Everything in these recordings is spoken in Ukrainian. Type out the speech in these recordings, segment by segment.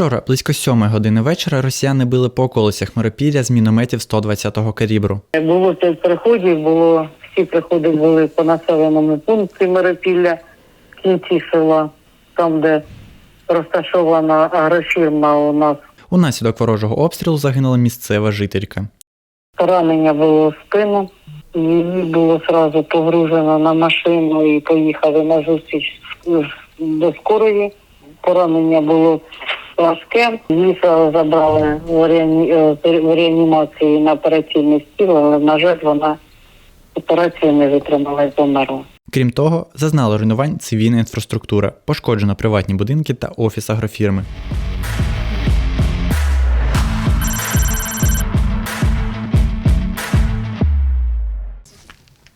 Вчора, близько сьомої години вечора, росіяни били по околицях Миропілля з мінометів 120-го калібру. Було п'ять приходів, було всі приходи були по населеному пункті Миропілля, в кінці села, там, де розташована агрофірма у нас. Унаслідок ворожого обстрілу загинула місцева жителька. Поранення було в спину, її було одразу погружено на машину і поїхали на зустріч до скорої. Поранення було важке. Її забрали в, реані... в реанімації на операційний стіл, але, на жаль, вона операцію не витримала і померла. Крім того, зазнала руйнувань цивільна інфраструктура, пошкоджено приватні будинки та офіс агрофірми.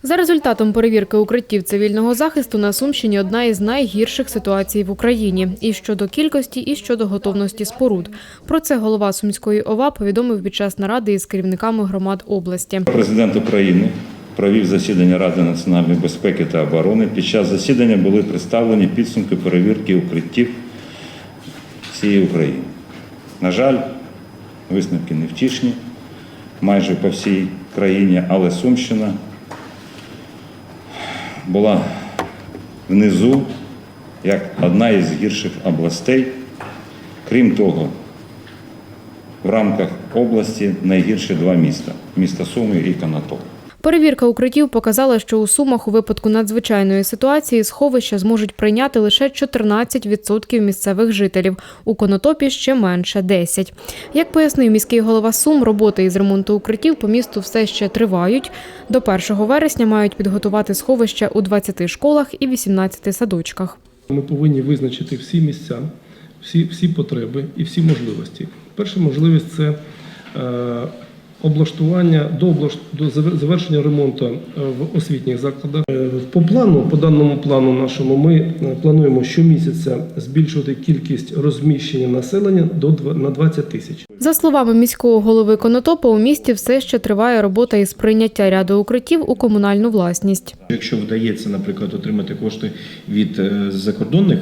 За результатом перевірки укриттів цивільного захисту на Сумщині одна із найгірших ситуацій в Україні і щодо кількості, і щодо готовності споруд. Про це голова Сумської ОВА повідомив під час наради із керівниками громад області. Президент України провів засідання Ради національної безпеки та оборони. Під час засідання були представлені підсумки перевірки укриттів всієї України. На жаль, висновки невтішні майже по всій країні, але Сумщина була внизу як одна із гірших областей. Крім того, в рамках області найгірші два міста місто Суми і Конотоп. Перевірка укриттів показала, що у Сумах у випадку надзвичайної ситуації сховища зможуть прийняти лише 14% місцевих жителів. У Конотопі ще менше 10%. Як пояснив міський голова Сум, роботи із ремонту укриттів по місту все ще тривають. До 1 вересня мають підготувати сховища у 20 школах і 18 садочках. Ми повинні визначити всі місця, всі, всі потреби і всі можливості. Перша можливість це е, облаштування до, облаш- до завершення ремонту е, в освітніх закладах. Е, По плану, по даному плану нашому, ми е, плануємо щомісяця збільшувати кількість розміщення населення до на 20 тисяч. За словами міського голови Конотопа, у місті все ще триває робота із прийняття ряду укриттів у комунальну власність. Якщо вдається, наприклад, отримати кошти від закордонних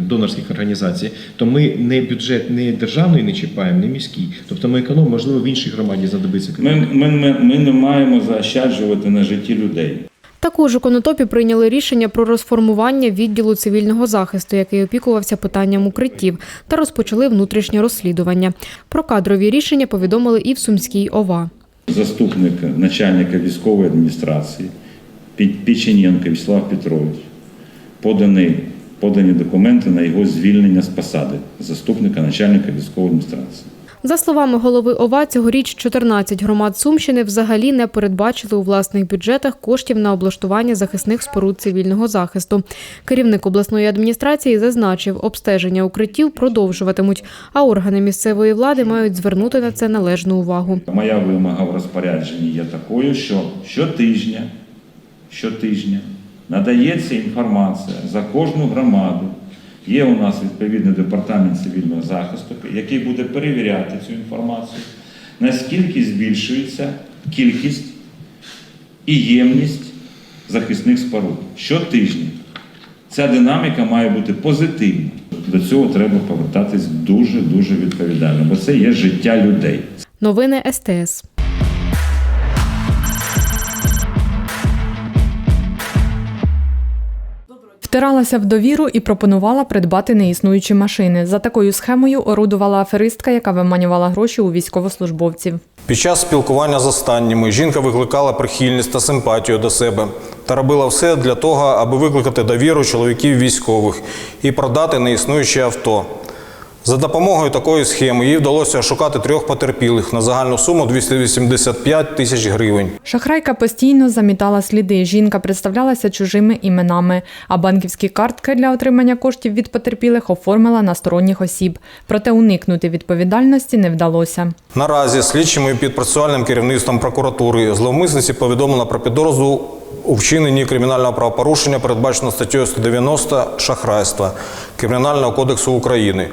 донорських організацій, то ми не бюджет не державний не чіпаємо, не міський. Тобто ми економимо, можливо, в іншій громаді знадобиться. Ми, ми, ми, ми не маємо заощаджувати на житті людей. Також у Конотопі прийняли рішення про розформування відділу цивільного захисту, який опікувався питанням укриттів, та розпочали внутрішнє розслідування. Про кадрові рішення повідомили і в Сумській ОВА. Заступник начальника військової адміністрації Пі- Печенєнко Вячеслав Петрович подані, подані документи на його звільнення з посади заступника начальника військової адміністрації. За словами голови ОВА, цьогоріч 14 громад Сумщини взагалі не передбачили у власних бюджетах коштів на облаштування захисних споруд цивільного захисту. Керівник обласної адміністрації зазначив, обстеження укриттів продовжуватимуть, а органи місцевої влади мають звернути на це належну увагу. Моя вимога в розпорядженні є такою, що щотижня, щотижня надається інформація за кожну громаду. Є у нас відповідний департамент цивільного захисту, який буде перевіряти цю інформацію, наскільки збільшується кількість і ємність захисних споруд щотижня. Ця динаміка має бути позитивна. До цього треба повертатись дуже-дуже відповідально, бо це є життя людей. Новини СТС. Втиралася в довіру і пропонувала придбати неіснуючі машини. За такою схемою орудувала аферистка, яка виманювала гроші у військовослужбовців. Під час спілкування з останніми жінка викликала прихильність та симпатію до себе та робила все для того, аби викликати довіру чоловіків військових і продати неіснуюче авто. За допомогою такої схеми їй вдалося ошукати трьох потерпілих на загальну суму 285 тисяч гривень. Шахрайка постійно замітала сліди. Жінка представлялася чужими іменами, а банківські картки для отримання коштів від потерпілих оформила на сторонніх осіб. Проте уникнути відповідальності не вдалося. Наразі слідчими під процесуальним керівництвом прокуратури зловмисниці повідомлено про підозру у вчиненні кримінального правопорушення, передбачено статтею 190 шахрайства Кримінального кодексу України.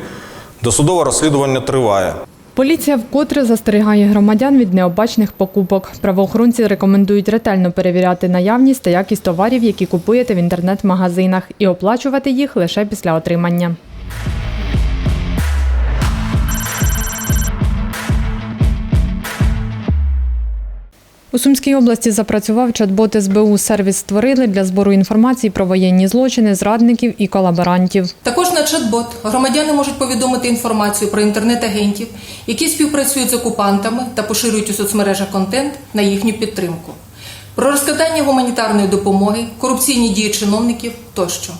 Досудове розслідування триває. Поліція вкотре застерігає громадян від необачних покупок. Правоохоронці рекомендують ретельно перевіряти наявність та якість товарів, які купуєте в інтернет-магазинах, і оплачувати їх лише після отримання. У Сумській області запрацював чат-бот СБУ. Сервіс створили для збору інформації про воєнні злочини, зрадників і колаборантів. Також на чат-бот громадяни можуть повідомити інформацію про інтернет-агентів, які співпрацюють з окупантами та поширюють у соцмережах контент на їхню підтримку, про розкладання гуманітарної допомоги, корупційні дії чиновників тощо.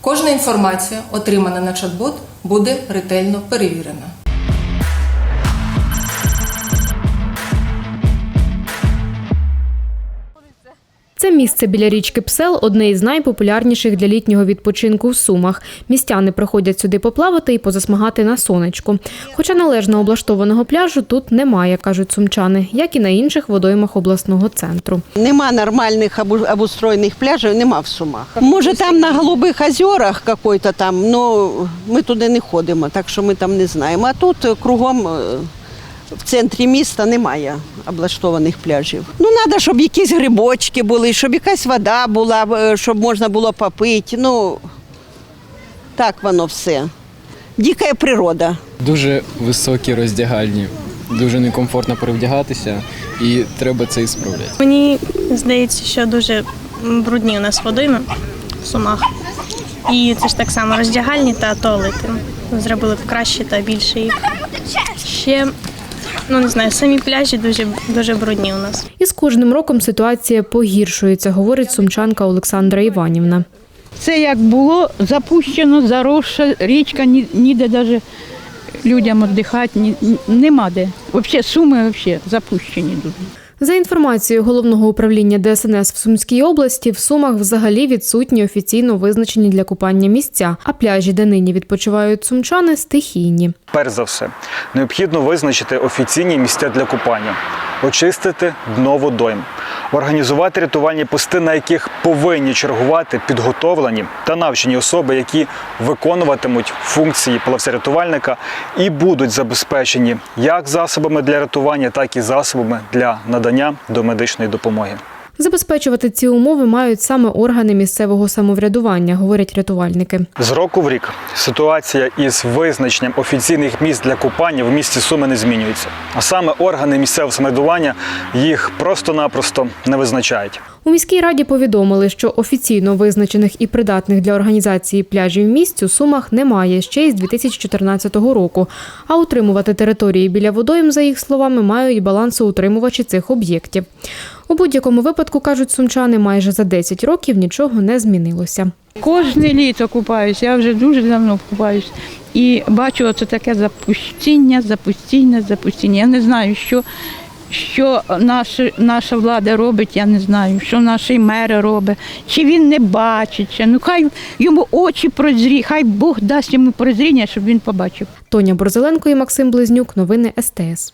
Кожна інформація, отримана на чат-бот, буде ретельно перевірена. Це місце біля річки Псел одне із найпопулярніших для літнього відпочинку в Сумах. Містяни приходять сюди поплавати і позасмагати на сонечку. Хоча належно облаштованого пляжу тут немає, кажуть сумчани, як і на інших водоймах обласного центру. Нема нормальних обу- обустроєних пляжів, нема в Сумах. Може, там на Голубих озерах какой-то там, ну ми туди не ходимо, так що ми там не знаємо. А тут кругом е, в центрі міста немає облаштованих пляжів. Ну, треба, щоб якісь грибочки були, щоб якась вода була, е, щоб можна було попити. Ну, так воно все. Дика природа. Дуже високі роздягальні, дуже некомфортно перевдягатися, і треба це ісправляти. Мені здається, що дуже брудні у нас водойми в сумах. І це ж так само роздягальні та туалети. Зробили б краще та більше їх. Ще, ну не знаю, самі пляжі дуже, дуже брудні у нас. І з кожним роком ситуація погіршується, говорить сумчанка Олександра Іванівна. Це як було запущено, заросше, річка, ні- ніде навіть людям віддихати, нема де. Взагалі суми взагалі запущені дуже. За інформацією головного управління ДСНС в Сумській області, в Сумах взагалі відсутні офіційно визначені для купання місця, а пляжі, де нині відпочивають сумчани, стихійні. Перш за все, необхідно визначити офіційні місця для купання, очистити дно водойм, організувати рятувальні пости, на яких повинні чергувати підготовлені та навчені особи, які виконуватимуть функції плавця-рятувальника і будуть забезпечені як засобами для рятування, так і засобами для надання домедичної допомоги. Забезпечувати ці умови мають саме органи місцевого самоврядування, говорять рятувальники. З року в рік ситуація із визначенням офіційних місць для купання в місті Суми не змінюється. А саме органи місцевого самоврядування їх просто-напросто не визначають. У міській раді повідомили, що офіційно визначених і придатних для організації пляжів місць у Сумах немає ще із 2014 року. А утримувати території біля водойм, за їх словами, мають балансоутримувачі цих об'єктів. У будь-якому випадку, кажуть сумчани, майже за 10 років нічого не змінилося. Кожне літо купаюся, я вже дуже давно купаюсь. І бачу оце таке запустіння, запустіння, запустіння. Я не знаю, що, що наша, наша влада робить, я не знаю, що наш мер робить, чи він не бачить. Чи. Ну хай йому очі прозрі, хай Бог дасть йому прозріння, щоб він побачив. Тоня Борзеленко і Максим Близнюк. Новини СТС.